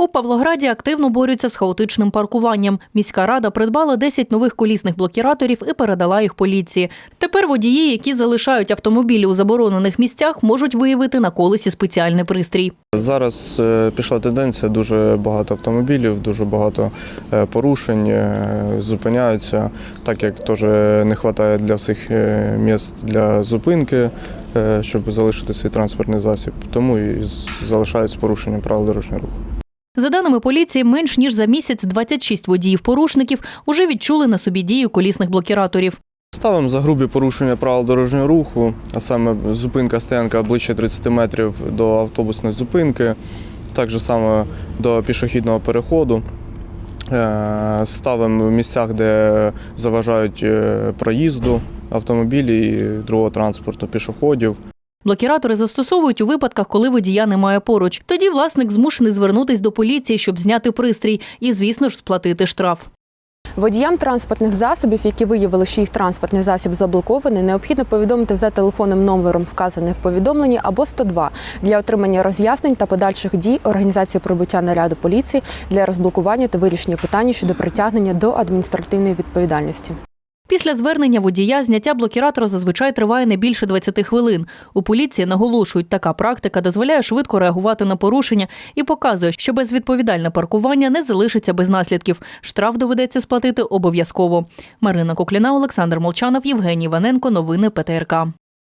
У Павлограді активно борються з хаотичним паркуванням. Міська рада придбала 10 нових колісних блокіраторів і передала їх поліції. Тепер водії, які залишають автомобілі у заборонених місцях, можуть виявити на колесі спеціальний пристрій. Зараз е, пішла тенденція, дуже багато автомобілів, дуже багато е, порушень, е, зупиняються, так як теж не вистачає для всіх місць для зупинки, щоб залишити свій транспортний засіб. Тому і залишаються порушення правил дорожнього руху. Даними поліції, менш ніж за місяць 26 водіїв-порушників уже відчули на собі дію колісних блокіраторів. Ставимо за грубі порушення правил дорожнього руху, а саме зупинка стоянка ближче 30 метрів до автобусної зупинки, так само до пішохідного переходу. Е, Ставимо в місцях, де заважають е, проїзду автомобілі і другого транспорту, пішоходів. Блокіратори застосовують у випадках, коли водія немає поруч. Тоді власник змушений звернутись до поліції, щоб зняти пристрій, і, звісно ж, сплатити штраф. Водіям транспортних засобів, які виявили, що їх транспортний засіб заблокований, необхідно повідомити за телефонним номером, вказаним в повідомленні, або 102 для отримання роз'яснень та подальших дій організації прибуття наряду поліції для розблокування та вирішення питань щодо притягнення до адміністративної відповідальності. Після звернення водія зняття блокіратора зазвичай триває не більше 20 хвилин. У поліції наголошують, така практика дозволяє швидко реагувати на порушення і показує, що безвідповідальне паркування не залишиться без наслідків. Штраф доведеться сплатити обов'язково. Марина Кокліна, Олександр Молчанов, Євгеній Іваненко. Новини ПТРК.